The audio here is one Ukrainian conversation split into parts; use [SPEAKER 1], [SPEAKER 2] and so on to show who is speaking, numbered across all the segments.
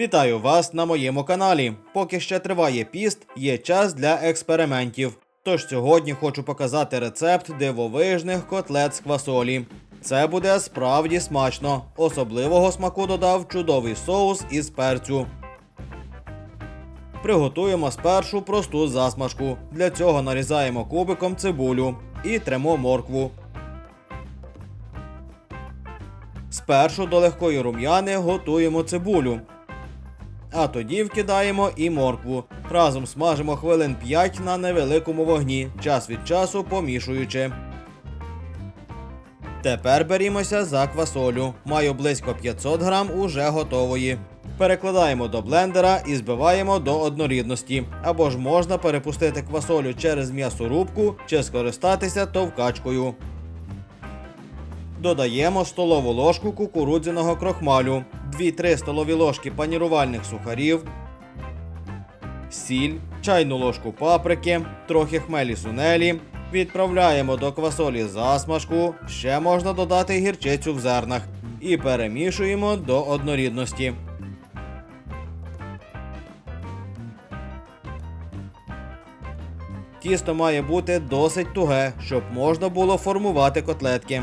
[SPEAKER 1] Вітаю вас на моєму каналі. Поки ще триває піст, є час для експериментів. Тож сьогодні хочу показати рецепт дивовижних котлет з квасолі. Це буде справді смачно. Особливого смаку додав чудовий соус із перцю. Приготуємо спершу просту засмажку. Для цього нарізаємо кубиком цибулю і тремо моркву. Спершу до легкої рум'яни готуємо цибулю. А тоді вкидаємо і моркву. Разом смажимо хвилин 5 на невеликому вогні, час від часу помішуючи. Тепер берімося за квасолю. Маю близько 500 грам уже готової. Перекладаємо до блендера і збиваємо до однорідності. Або ж можна перепустити квасолю через м'ясорубку чи скористатися товкачкою. Додаємо столову ложку кукурудзяного крохмалю, 2-3 столові ложки панірувальних сухарів, сіль, чайну ложку паприки, трохи хмелі сунелі. Відправляємо до квасолі засмажку, ще можна додати гірчицю в зернах і перемішуємо до однорідності. Тісто має бути досить туге, щоб можна було формувати котлетки.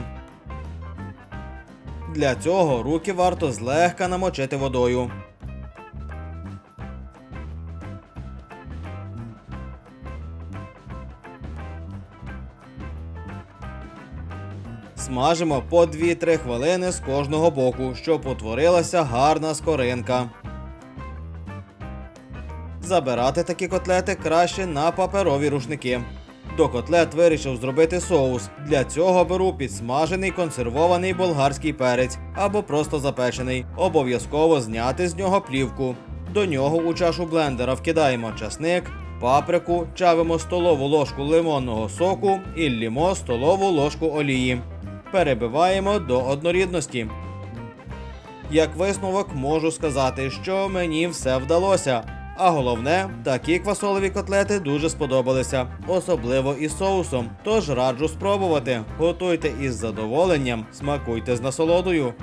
[SPEAKER 1] Для цього руки варто злегка намочити водою. Смажимо по 2-3 хвилини з кожного боку, щоб утворилася гарна скоринка. Забирати такі котлети краще на паперові рушники. До котлет вирішив зробити соус. Для цього беру підсмажений консервований болгарський перець або просто запечений. Обов'язково зняти з нього плівку. До нього у чашу блендера вкидаємо часник, паприку, чавимо столову ложку лимонного соку і лімо столову ложку олії. Перебиваємо до однорідності. Як висновок можу сказати, що мені все вдалося. А головне, такі квасолові котлети дуже сподобалися, особливо із соусом. Тож раджу спробувати. Готуйте із задоволенням, смакуйте з насолодою.